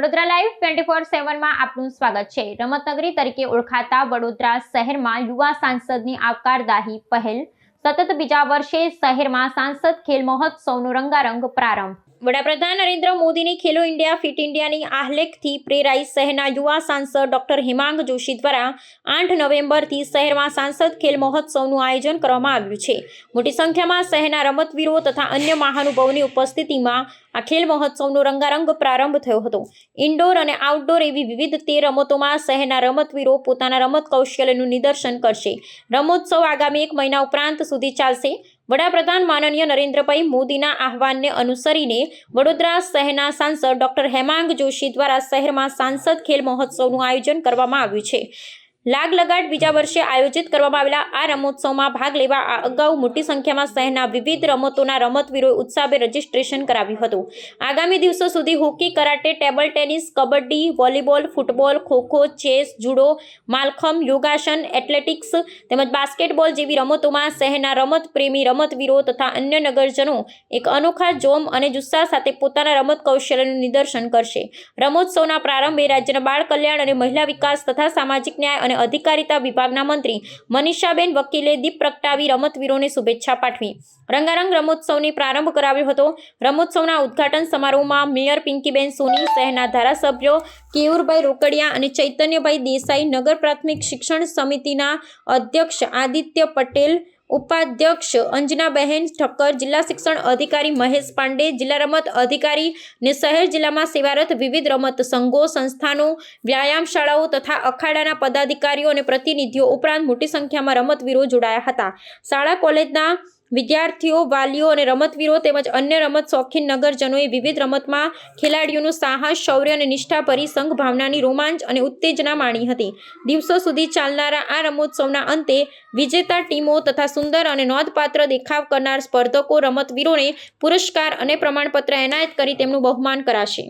Vadodara live twenty four સેવનમાં આપનું સ્વાગત છે. રમતનગરી તરીકે ઓળખાતા વડોદરા શહેરમાં યુવા સાંસદની આવકારદાહી પહેલ. સતત બીજા વર્ષે શહેરમાં સાંસદ ખેલ મહોત્સવનો રંગારંગ પ્રારંભ. વડાપ્રધાન નરેન્દ્ર મોદીની ખેલો ઇન્ડિયા, ફિટ ઇન્ડિયાની આહલેખથી પ્રેરાઈ શહેરના યુવા સાંસદ ડોક્ટર હિમાંગ જોશી દ્વારા આઠ નવેમ્બરથી શહેરમાં સાંસદ ખેલ મહોત્સવનું આયોજન કરવામાં આવ્યું છે. મોટી સંખ્યામાં શહેરના રમતવીરો તથા અન્ય મહાનુભાવોની ઉપસ્થિતિમાં આ ખેલ મહોત્સવનો રંગારંગ પ્રારંભ થયો હતો. ઇન્ડોર અને આઉટડોર એવી વિવિધ તે રમતોમાં શહેરના રમતવીરો પોતાના રમત કૌશલ્યનું નિદર્શન કરશે. રમોત્સવ આગામી એક મહિના ઉપરાંત સુધી ચાલશે. વડાપ્રધાન માનનીય નરેન્દ્રભાઈ મોદીના આહવાનને અનુસરીને વડોદરા શહેરના સાંસદ ડોક્ટર હેમાંગ જોશી દ્વારા શહેરમાં સાંસદ ખેલ મહોત્સવનું આયોજન કરવામાં આવ્યું છે. લાગ લગાટ બીજા વર્ષે આયોજિત કરવામાં આવેલા આ રમોત્સવમાં ભાગ લેવા આ અગાઉ મોટી સંખ્યામાં શહેરના વિવિધ રમતોના રમતવીરોએ ઉત્સાહે રજીસ્ટ્રેશન કરાવ્યું હતું. આગામી દિવસો સુધી hockey, karate, table tennis, kabaddi, volleyball, football, kho kho, chess, judo mallakhamb યોગાસન, એથ્લેટિક્સ તેમજ બાસ્કેટબોલ જેવી રમતોમાં શહેરના રમત પ્રેમી રમતવીરો તથા અન્ય નગરજનો એક અનોખા જોમ અને જુસ્સા સાથે પોતાના રમત કૌશલ્યનું નિદર્શન કરશે. રમોત્સવના પ્રારંભે રાજ્યના બાળ કલ્યાણ અને મહિલા વિકાસ તથા સામાજિક ન્યાય અને અધિકારિતા વિભાગના મંત્રી મનીષાબેન વકીલે દીપ પ્રગટાવી રમતવીરોને શુભેચ્છા પાઠવી. રંગારંગ રમોત્સવની પ્રારંભ કરાવ્યો હતો. રમોત્સવના ઉદ્ઘાટન સમારોહમાં મેયર પિંકીબેન સોની, શહેરના ધારાસભ્યો કેયુરભાઈ રોકડિયા અને ચૈતન્યભાઈ દેસાઈ, નગર પ્રાથમિક શિક્ષણ સમિતિના અધ્યક્ષ આદિત્ય પટેલ ઉપાધ્યક્ષ અંજનાબહેન ઠક્કર, જિલ્લા શિક્ષણ અધિકારી મહેશ પાંડે, જિલ્લા રમત અધિકારી ને શહેર જિલ્લામાં સેવારત વિવિધ રમત સંઘો, સંસ્થાનો વ્યાયામ શાળાઓ તથા અખાડાના પદાધિકારીઓ અને પ્રતિનિધિઓ ઉપરાંત મોટી સંખ્યામાં રમતવીરો જોડાયા હતા. શાળા, કોલેજના વિદ્યાર્થીઓ, વાલીઓ અને રમતવીરો તેમજ અન્ય રમત શોખીન નગરજનોએ વિવિધ રમતમાં ખેલાડીઓનું સાહસ, શૌર્ય અને નિષ્ઠાભરી સંઘ ભાવનાની રોમાંચ અને ઉત્તેજના માણી હતી. દિવસો સુધી ચાલનારા આ રમોત્સવના અંતે વિજેતા ટીમો તથા સુંદર અને નોંધપાત્ર દેખાવ કરનાર સ્પર્ધકો, રમતવીરોને પુરસ્કાર અને પ્રમાણપત્ર એનાયત કરી તેમનું બહુમાન કરાશે.